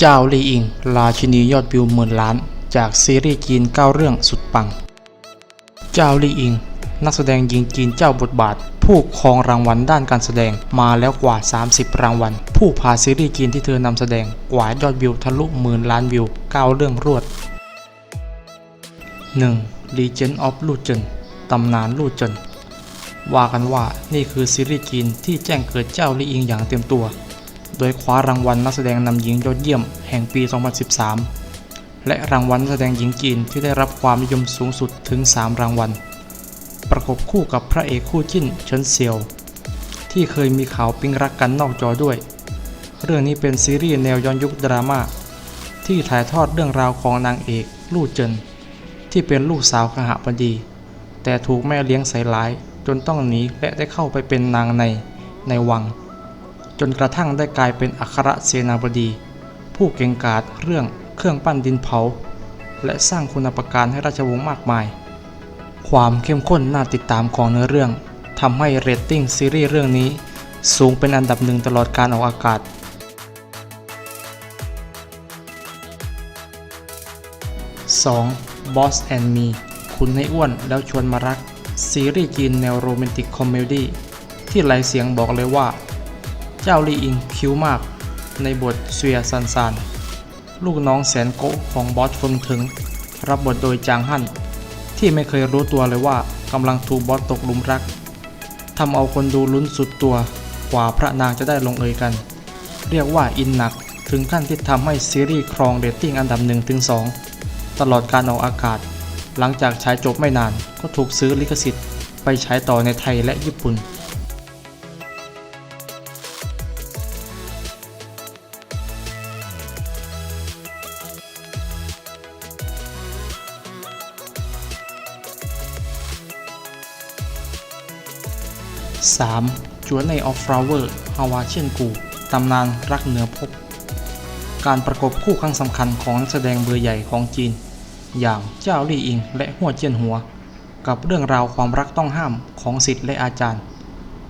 เจ้าลี่อิง ราชินียอดวิวหมื่นล้าน จากซีรีส์จีน 9 เรื่องสุดปัง เจ้าลี่อิง นักแสดงหญิงจีนเจ้าบทบาท ผู้ครองรางวัลด้านการแสดงมาแล้วกว่า 30 รางวัล ผู้พาซีรีส์จีนที่เธอนำแสดงกว่ายอดวิวทะลุหมื่นล้านวิว 9 เรื่องรวด 1. Legend of ลู่เจินตำนานลู่เจินว่ากันว่านี่คือซีรีส์จีนที่แจ้งเกิดเจ้าลี่อิงอย่างเต็มตัว โดยคว้ารางวัลนักแสดงนำหญิงยอดเยี่ยมแห่งปี 2013 และรางวัลนักแสดงหญิงจีนที่ได้รับความนิยมสูงสุดถึง 3 รางวัล ประกบคู่กับพระเอกคู่จิ้นเฉินเซียว ที่เคยมีข่าวปิ๊งรักกันนอกจอด้วย เรื่องนี้เป็นซีรีส์แนวย้อนยุคดราม่าที่ถ่ายทอดเรื่องราวของนางเอกลู่เจินที่เป็นลูกสาวขหบดี แต่ถูกแม่เลี้ยงใส่ร้ายจนต้องหนีและได้เข้าไปเป็นนางในในวัง จนกระทั่งได้กลายเป็นอัครเสนาบดี ผู้เก่งกาจเรื่องเครื่องปั้นดินเผา และสร้างคุณประการให้ราชวงศ์มากมาย ความเข้มข้นน่าติดตามของเนื้อเรื่องทำให้เรตติ้งซีรีส์เรื่องนี้ สูงเป็นอันดับหนึ่งตลอดการออกอากาศ 2. Boss and Me คุณให้อ้วนแล้วชวนมารัก ซีรีส์จีนแนวโรแมนติกคอมเมดี้ที่หลายเสียงบอกเลยว่า เจ้าลีอิงคิ้วมากในบทเซียซันซาน ลูกน้องแสนโกของบอสเฟิงถึง รับบทโดยจางฮั่น ที่ไม่เคยรู้ตัวเลยว่ากำลังถูกบอสตกหลุมรักทำเอาคนดูลุ้นสุดตัวกว่าพระนางจะได้ลงเอยกัน เรียกว่าอินหนักถึงขั้นที่ทำให้ซีรีส์ครองเรตติ้งอันดับ1ถึง2ตลอดการออกอากาศ หลังจากฉายจบไม่นานก็ถูกซื้อลิขสิทธิ์ ไปฉายต่อในไทยและญี่ปุ่น 3. จวนในออฟฟลาเวอร์ฮาวาเชียนกู ตำนานรักเหนือพบ การประกบคู่ครั้งสำคัญของนักแสดงเบอร์ใหญ่ของจีน อย่างเจ้าลี่อิงและหัวเจียนหัว กับเรื่องราวความรักต้องห้ามของศิษย์และอาจารย์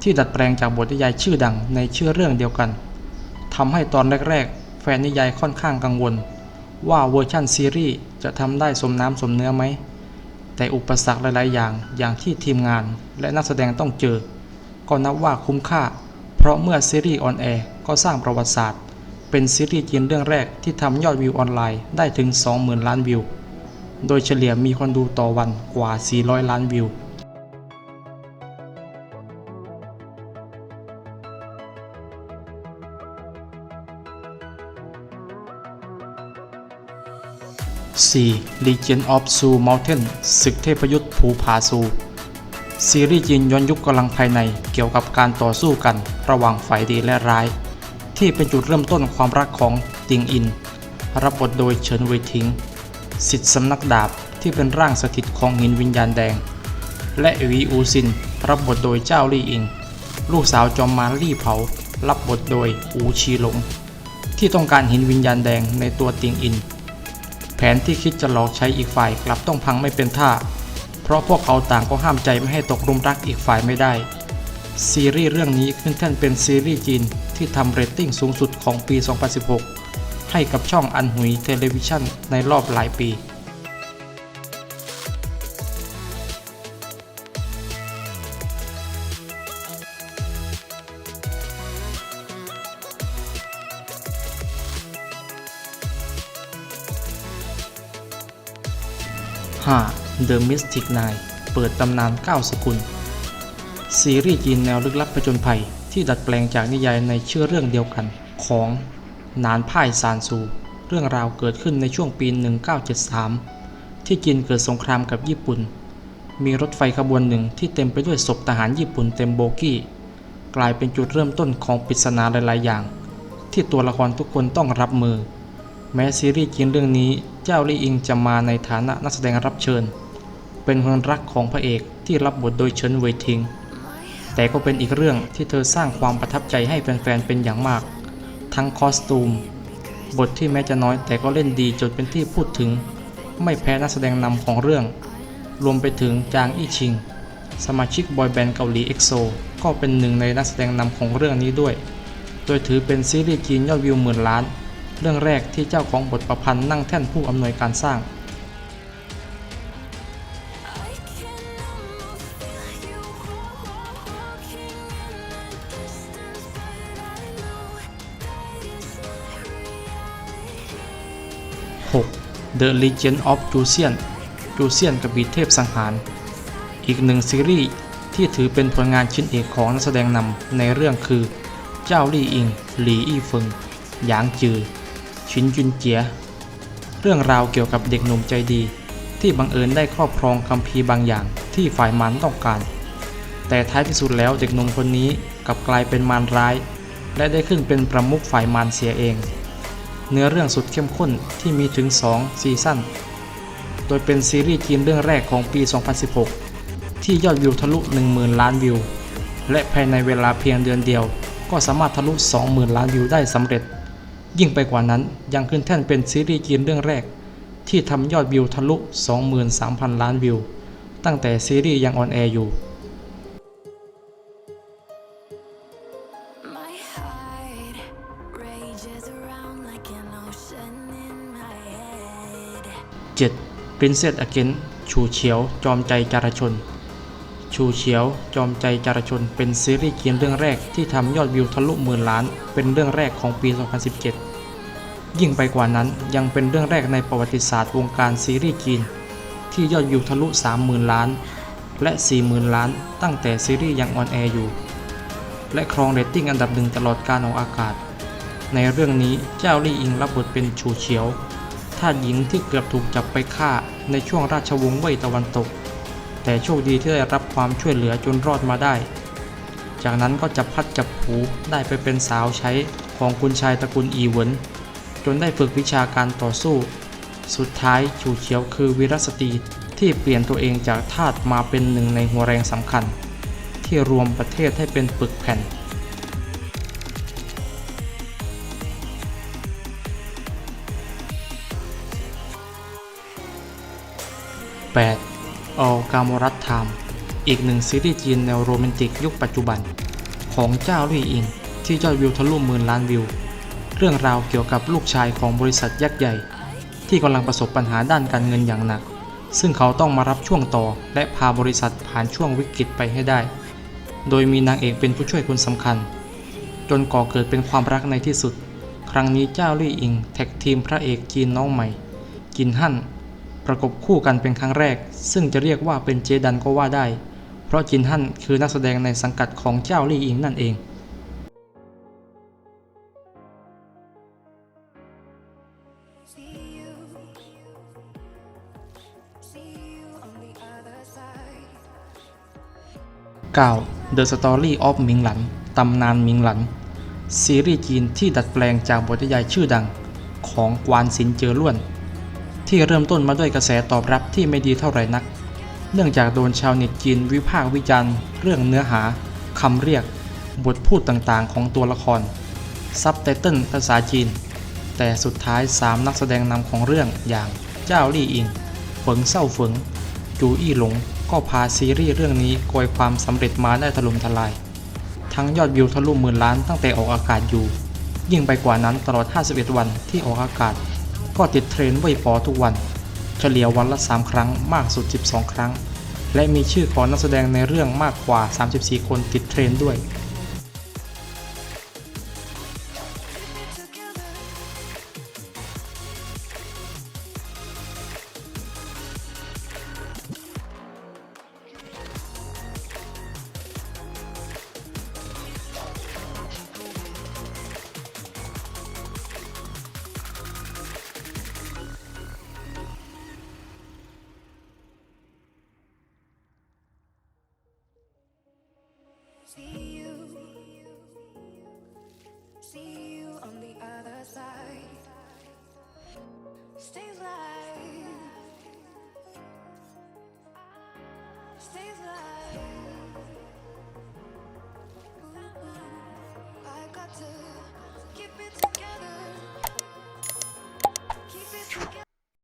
ที่ดัดแปลงจากบทนิยายชื่อดังในชื่อเรื่องเดียวกันทำให้ตอนแรกๆ แฟนนิยายค่อนข้างกังวล ว่าเวอร์ชั่นซีรีส์จะทำได้สมน้ำสมเนื้อไหมแต่อุปสรรคหลาย ๆ อย่างอย่างที่ทีมงานและนักแสดงต้องเจอ ก็นับว่าคุ้มค่า เพราะเมื่อซีรีส์ออนแอร์ก็สร้างประวัติศาสตร์ เป็นซีรีส์จีนเรื่องแรกที่ทำยอดวิวออนไลน์ได้ถึง 20,000 ล้านวิว โดยเฉลี่ยมีคนดูต่อวันกว่า 400 ล้านวิว 4. Legend of Su Mountain ศึกเทพยุทธ์ภูผาซู ซีรีส์จีนย้อนยุคกำลังภายในเกี่ยวกับการต่อสู้กันระหว่างฝ่ายดีและร้าย ที่เป็นจุดเริ่มต้นความรักของติงอิน รับบทโดยเฉินเวยทิงสิทธิสำนักดาบที่เป็นร่างสถิตของหินวิญญาณแดง และวีอูซิน รับบทโดยเจ้าลี่อิง ลูกสาวจอมมารลี่เผา รับบทโดยอูชีหลง ที่ต้องการหินวิญญาณแดงในตัวติงอิน แผนที่คิดจะหลอกใช้อีกฝ่ายกลับต้องพังไม่เป็นท่า เพราะพวกเขาต่างก็ห้ามใจไม่ให้ตกหลุมรักอีกฝ่ายไม่ได้ ซีรีส์เรื่องนี้ขึ้นแท่นเป็นซีรีส์จีนที่ทำเรตติ้งสูงสุดของปี 2016 ให้กับช่องอันหุยเทเลวิชั่นในรอบหลายปี 5. The Mystic Nine เปิดตำนาน 9 สกุล ซีรีส์จีนแนวลึกลับผจญภัย ที่ดัดแปลงจากนิยายในชื่อเรื่องเดียวกันของนานพ่ายซานซู เรื่องราวเกิดขึ้นในช่วงปี 1973 ที่จีนเกิดสงครามกับญี่ปุ่น มีรถไฟขบวนหนึ่งที่เต็มไปด้วยศพทหารญี่ปุ่นเต็มโบกี้ กลายเป็นจุดเริ่มต้นของปริศนาหลาย ๆ อย่าง ที่ตัวละครทุกคนต้องรับมือ แม้ซีรีส์จีนเรื่องนี้เจ้าลี่อิงจะมาในฐานะนักแสดงรับเชิญ เป็นคนรักของพระเอกที่รับบทโดยเฉินเวยทิง แต่ก็เป็นอีกเรื่องที่เธอสร้างความประทับใจให้แฟนๆเป็นอย่างมาก ทั้งคอสตูม บทที่แม้จะน้อยแต่ก็เล่นดีจนเป็นที่พูดถึง ไม่แพ้นักแสดงนำของเรื่อง รวมไปถึงจางอี้ชิง สมาชิกบอยแบนด์เกาหลีเอ็กโซก็เป็นหนึ่งในนักแสดงนำของเรื่องนี้ด้วย โดยถือเป็นซีรีส์จีนยอดวิวหมื่นล้าน เรื่องแรกที่เจ้าของบทประพันธ์นั่งแท่นผู้อำนวยการสร้าง The Legend of Jusian จูเซียนกับบีเทพสังหาร อีกหนึ่งซีรีส์ที่ถือเป็นผลงานชิ้นเอกของนักแสดงนำในเรื่องคือ เจ้าลี่อิง หลีอี้เฟิง หยางจือ ชินจุนเจีย เรื่องราวเกี่ยวกับเด็กหนุ่มใจดี ที่บังเอิญได้ครอบครองคัมภีร์บางอย่างที่ฝ่ายมันต้องการ แต่ท้ายที่สุดแล้วเด็กหนุ่มคนนี้กลับกลายเป็นมารร้าย และได้ขึ้นเป็นประมุขฝ่ายมารเสียเอง เนื้อเรื่องสุดเข้มข้นที่มีถึง 2 ซีซั่น โดยเป็นซีรีส์จีนเรื่องแรกของปี 2016 ที่ยอดวิวทะลุ 10,000 ล้านวิว และภายในเวลาเพียงเดือนเดียว ก็สามารถทะลุ 20,000 ล้านวิวได้สำเร็จ ยิ่งไปกว่านั้นยังขึ้นแท่นเป็นซีรีส์จีนเรื่องแรก ที่ทำยอดวิวทะลุ 23,000 ล้านวิว ตั้งแต่ซีรีส์ยังออนแอร์อยู่ 7. Princess Again ชูเฉียว จอมใจจารชน ชูเฉียว จอมใจจารชน เป็นซีรีส์จีนเรื่องแรกที่ทำยอดวิวทะลุหมื่นล้าน เป็นเรื่องแรกของปี 2017 ยิ่งไปกว่านั้นยังเป็นเรื่องแรกในประวัติศาสตร์วงการซีรีส์จีน ที่ยอดวิวทะลุ 30,000 ล้าน และ 40,000 ล้าน ตั้งแต่ซีรีส์ยังออนแอร์อยู่ และครองเรตติ้งอันดับหนึ่งตลอดการออกอากาศ ในเรื่องนี้เจ้าลี่อิงรับบทเป็นชูเฉียว ทาสหญิงที่เกือบถูกจับไปฆ่าในช่วงราชวงศ์เว่ยตะวันตก แต่โชคดีที่ได้รับความช่วยเหลือจนรอดมาได้ จากนั้นก็จับพัดจับผูได้ไปเป็นสาวใช้ของคุณชายตระกูลอีเวินจนได้ฝึกวิชาการต่อสู้ สุดท้ายชูเฉียวคือวีรสตรีที่เปลี่ยนตัวเองจากทาสมาเป็นหนึ่งในหัวแรงสำคัญ ที่รวมประเทศให้เป็นปึกแผ่น 8. ออกามรัตไทม์อีกหนึ่งซีรีส์จีนแนวโรแมนติกยุคปัจจุบัน ของเจ้าลี่อิง ที่ยอดวิวทะลุหมื่นล้านวิว เรื่องราวเกี่ยวกับลูกชายของบริษัทยักษ์ใหญ่ ที่กำลังประสบปัญหาด้านการเงินอย่างหนัก ซึ่งเขาต้องมารับช่วงต่อและพาบริษัทผ่านช่วงวิกฤตไปให้ได้ โดยมีนางเอกเป็นผู้ช่วยคนสำคัญ จนก่อเกิดเป็นความรักในที่สุด ครั้งนี้เจ้าลี่อิงแท็กทีมพระเอกจีนน้องใหม่จินฮั่น ประกบคู่กันเป็นครั้งแรก ซึ่งจะเรียกว่าเป็นเจดันก็ว่าได้ เพราะจินฮั่นคือนักแสดงในสังกัดของเจ้าลี่อิงนั่นเอง See you, see you on the Story of หมิงหลัน ตำนานมิงหลัน ซีรีส์จีนที่ดัดแปลงจากบทนิยายชื่อดังของกวานซินเจอล้วน ที่เริ่มต้นมาด้วยกระแสตอบรับที่ไม่ดีเท่าไหร่นัก เนื่องจากโดนชาวเน็ตจีนวิพากษ์วิจารณ์เรื่องเนื้อหาคำเรียก บทพูดต่างๆ ของตัวละคร ซับไตเติลภาษาจีน แต่สุดท้าย 3 นักแสดงนำของเรื่องอย่างเจ้าลี่อิงเฟิงเซ่าเฟิงจูอี้หลงก็พาซีรีส์เรื่องนี้โกยความสำเร็จมาได้ถล่มทลาย ทั้งยอดวิวทะลุหมื่นล้านตั้งแต่ออกอากาศอยู่ ยิ่งไปกว่านั้นตลอด 51 วันที่ออกอากาศ ก็ติดเทรนด์เว่ยปอทุกวัน เฉลี่ยวันละ 3 ครั้งมากสุด 12 ครั้ง และมีชื่อของนักแสดงในเรื่องมากกว่า 34 คนติดเทรนด์ด้วย